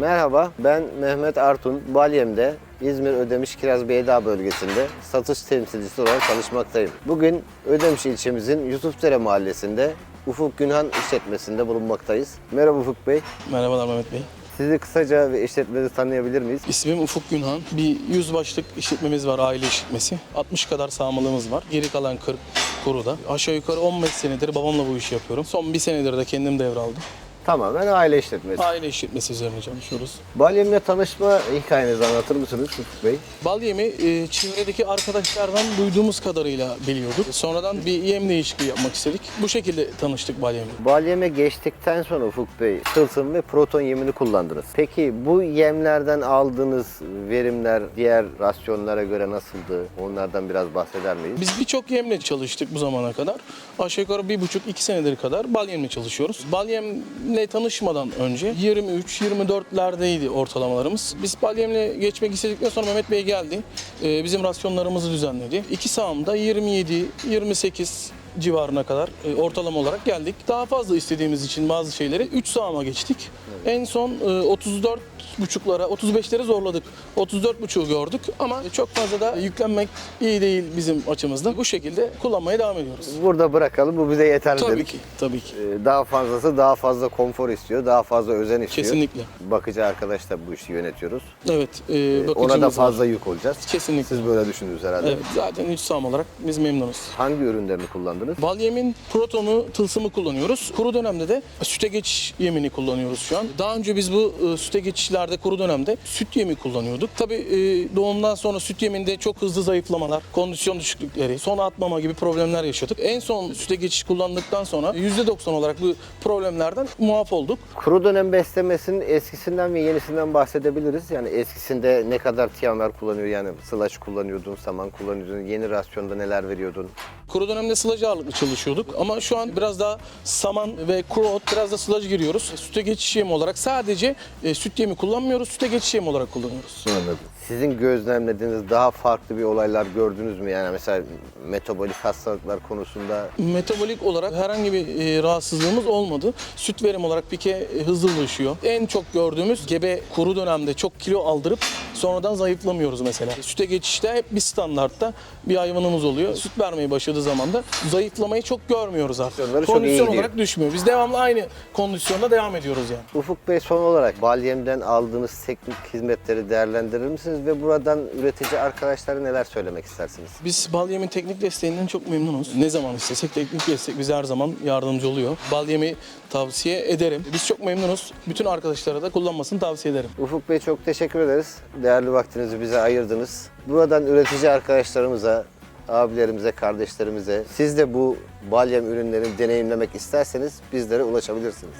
Merhaba, ben Mehmet Artun. Balyem'de İzmir Ödemiş Kiraz Beyda bölgesinde satış temsilcisi olarak çalışmaktayım. Bugün Ödemiş ilçemizin Yusufdere mahallesinde Ufuk Günhan işletmesinde bulunmaktayız. Merhaba Ufuk Bey. Merhabalar Mehmet Bey. Sizi kısaca ve işletmenizi tanıyabilir miyiz? İsmim Ufuk Günhan. Bir 100 başlık işletmemiz var, aile işletmesi. 60 kadar sağmalığımız var. Geri kalan 40 kuruda. Aşağı yukarı 15 senedir babamla bu işi yapıyorum. Son bir senedir de kendim devraldım. Tamamen aile işletmesi. Aile işletmesi üzerine çalışıyoruz. Balyem'le tanışma hikayenizi anlatır mısınız Ufuk Bey? Bal yemi e, çevredeki arkadaşlardan duyduğumuz kadarıyla biliyorduk. Sonradan bir yem değişikliği yapmak istedik. Bu şekilde tanıştık bal yemi. Balyem'e geçtikten sonra Ufuk Bey tılsım ve proton yemini kullandınız. Peki bu yemlerden aldığınız verimler diğer rasyonlara göre nasıldı? Onlardan biraz bahseder miyiz? Biz birçok yemle çalıştık bu zamana kadar. Aşağı yukarı bir buçuk iki senedir kadar bal yemle çalışıyoruz. Bal yemle tanışmadan önce 23-24'lerdeydi ortalamalarımız. Biz bal yemle geçmek istedikten sonra Mehmet Bey geldi. Ee, bizim rasyonlarımızı düzenledi. İki sağımda 27-28 civarına kadar e, ortalama olarak geldik. Daha fazla istediğimiz için bazı şeyleri 3 sağıma geçtik. En son e, 34 buçuklara, 35'leri zorladık. 34 buçuğu gördük ama çok fazla da yüklenmek iyi değil bizim açımızdan. Bu şekilde kullanmaya devam ediyoruz. Burada bırakalım bu bize yeterli Tabii dedik. ki, tabii ki. Ee, Daha fazlası daha fazla konfor istiyor, daha fazla özen istiyor. Kesinlikle. Bakıcı arkadaşla bu işi yönetiyoruz. Evet, e, Ona da bakıcımız var. fazla yük olacağız. Kesinlikle. Siz böyle düşündünüz herhalde. Evet, zaten 3 sağım olarak biz memnunuz. Hangi ürünlerini kullandınız? Bal yemin protonu, tılsımı kullanıyoruz. Kuru dönemde de süte geçiş yemini kullanıyoruz şu an. Daha önce biz bu e, süte geçişlerde, kuru dönemde süt yemi kullanıyorduk. Tabii e, doğumdan sonra süt yeminde çok hızlı zayıflamalar, kondisyon düşüklükleri, son atmama gibi problemler yaşadık. En son süte geçiş kullandıktan sonra %90 olarak bu problemlerden muaf olduk. Kuru dönem beslemesinin eskisinden ve yenisinden bahsedebiliriz. Yani eskisinde ne kadar tiyanlar kullanıyor yani sılaç kullanıyordun, saman kullanıyordun, yeni rasyonda neler veriyordun? Kuru dönemde sılacı ağırlıklı çalışıyorduk ama şu an biraz daha saman ve kuru ot biraz da sılacı giriyoruz. Süte geçiş yemi olarak sadece e, süt yemi kullanmıyoruz, süte geçiş yemi olarak kullanıyoruz. Anladım. Sizin gözlemlediğiniz daha farklı bir olaylar gördünüz mü? Yani mesela metabolik hastalıklar konusunda Metabolik olarak herhangi bir e, rahatsızlığımız olmadı. Süt verim olarak pike e, hızlılaşıyor. En çok gördüğümüz gebe kuru dönemde çok kilo aldırıp sonradan zayıflamıyoruz mesela. Süte geçişte hep bir standartta bir hayvanımız oluyor. Süt vermeye başladığı zaman da zayıflamayı çok görmüyoruz artık. Kondisyonları çok iyi Kondisyon gidiyor. olarak düşmüyor. Biz devamlı aynı kondisyonda devam ediyoruz yani. Ufuk Bey son olarak Balyem'den aldığınız teknik hizmetleri değerlendirir misiniz ve buradan üretici arkadaşlara neler söylemek istersiniz? Biz bal yemin teknik desteğinden çok memnunuz. Ne zaman istesek teknik destek bize her zaman yardımcı oluyor. Bal yemi tavsiye ederim. Biz çok memnunuz. Bütün arkadaşlara da kullanmasını tavsiye ederim. Ufuk Bey çok teşekkür ederiz. Değerli vaktinizi bize ayırdınız. Buradan üretici arkadaşlarımıza, abilerimize, kardeşlerimize siz de bu balyem ürünlerini deneyimlemek isterseniz bizlere ulaşabilirsiniz.